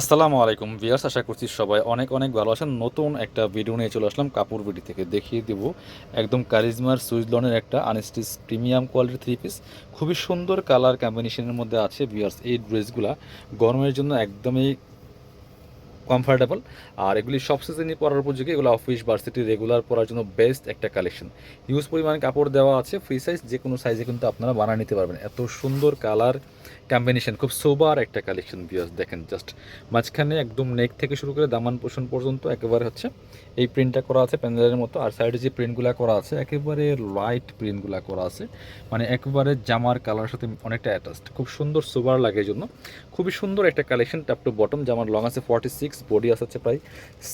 আসসালামু আলাইকুম ভিয়ার্স আশা করছি সবাই অনেক অনেক ভালো আছেন। নতুন একটা ভিডিও নিয়ে চলে আসলাম কাপড় বিডি থেকে। দেখিয়ে দেবো একদম কারিজমার সুইজলনের একটা unstitch premium quality three piece খুবই সুন্দর কালার কম্বিনেশনের মধ্যে আছে ভিয়ার্স এই ড্রেসগুলা গরমের জন্য একদমই কমফোর্টেবল আর এগুলি সব সিজনই পরার উপযোগী। এগুলো অফিস ভার্সিটি রেগুলার পরার জন্য বেস্ট একটা কালেকশন হিউজ পরিমাণে কাপড় দেওয়া আছে ফ্রি সাইজ যে কোনো সাইজে কিন্তু আপনারা বানিয়ে নিতে পারবেন। এত সুন্দর কালার কম্বিনেশন খুব সোবার একটা কালেকশন বিয়াস দেখেন জাস্ট মাঝখানে একদম নেক থেকে শুরু করে দামান পোষণ পর্যন্ত একেবারে হচ্ছে এই প্রিন্টটা করা আছে প্যান্ডেলের মতো, আর সাইডে যে প্রিন্টগুলো করা আছে, একেবারে লাইট প্রিন্টগুলো করা আছে মানে একেবারে জামার কালার সাথে অনেকটা অ্যাটাচড খুব সুন্দর সোবার লাগে এই জন্য। খুবই সুন্দর একটা কালেকশন টপ টু বটম জামার লং আছে ফর্টি সিক্স বডি আছে প্রায়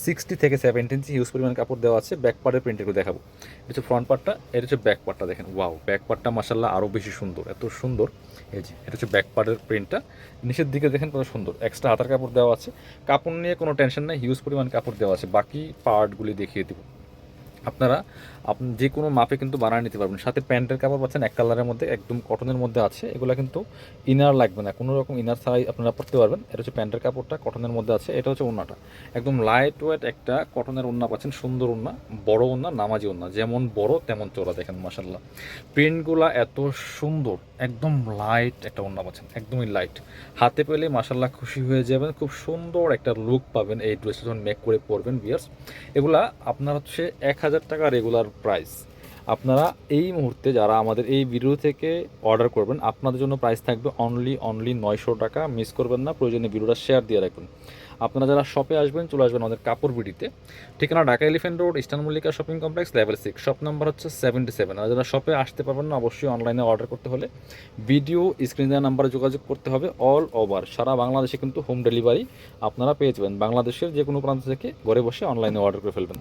সিক্সটি থেকে সেভেন্টি ইঞ্চি হিউজ পরিমাণ কাপড় দেওয়া আছে ব্যাক পার্টের প্রিন্টগুলো দেখাবো। এটা হচ্ছে ফ্রন্ট পার্টটা এটা হচ্ছে ব্যাক পার্টটা দেখেন ওয়াও ব্যাক পার্টটা মাসাল্লাহ আরও বেশি সুন্দর, এত সুন্দর, এই যে, এটা হচ্ছে ব্যাক পার্টের প্রিন্টটা নিচের দিকে দেখেন কত সুন্দর। এক্সট্রা হাতার কাপড় দেওয়া আছে। কাপড় নিয়ে কোনো টেনশন নেই। হিউজ পরিমাণ কাপড় দেওয়া আছে। বাকি পার্টগুলি দেখিয়ে দিব। আপনারা আপনি যে কোনো মাপে কিন্তু বানিয়ে নিতে পারবেন। সাথে প্যান্টের কাপড় পাচ্ছেন, এক কালারের মধ্যে, একদম কটনের মধ্যে আছে। এগুলো কিন্তু ইনার লাগবে না। কোনো রকম ইনার ছাড়াই আপনারা পড়তে পারবেন। এটা হচ্ছে প্যান্টের কাপড়টা কটনের মধ্যে আছে। এটা হচ্ছে ওন্নাটা একদম লাইট ওয়েট একটা কটনের ওন্না পাচ্ছেন, সুন্দর ওন্না বড় ওন্না নামাজি ওন্না যেমন বড়, তেমন চোরা দেখেন মাসাল্লাহ প্রিন্টগুলা এত সুন্দর, একদম লাইট একটা ওন্না পাচ্ছেন, একদমই লাইট হাতে পেলে মাসাল্লাহ খুশি হয়ে যাবেন। খুব সুন্দর একটা লুক পাবেন এই ড্রেসটা যখন মেক করে পরবেন বিয়ার্স এগুলা আপনার হচ্ছে এক হাজার হাজার টাকা রেগুলার প্রাইস আপনারা এই মুহূর্তে যারা আমাদের এই ভিডিও থেকে অর্ডার করবেন, আপনাদের জন্য প্রাইস থাকবে অনলি অনলি নয়শো টাকা। মিস করবেন না, প্রয়োজনে ভিডিওটা শেয়ার দিয়ে রাখবেন আপনারা যারা শপে আসবেন, চলে আসবেন আমাদের কাপড় বিডিতে। ঠিকানা Dhaka elephant road eastern Mallika shopping complex level six shop number হচ্ছে সেভেন্টি সেভেন আর যারা শপে আসতে পারবেন না, অবশ্যই অনলাইনে অর্ডার করতে হলে ভিডিও স্ক্রিন দেওয়া নাম্বারে যোগাযোগ করতে হবে অল ওভার সারা বাংলাদেশে কিন্তু হোম ডেলিভারি আপনারা পেয়ে যাবেন। বাংলাদেশের যে কোনো প্রান্ত থেকে ঘরে বসে অনলাইনে অর্ডার করে ফেলবেন।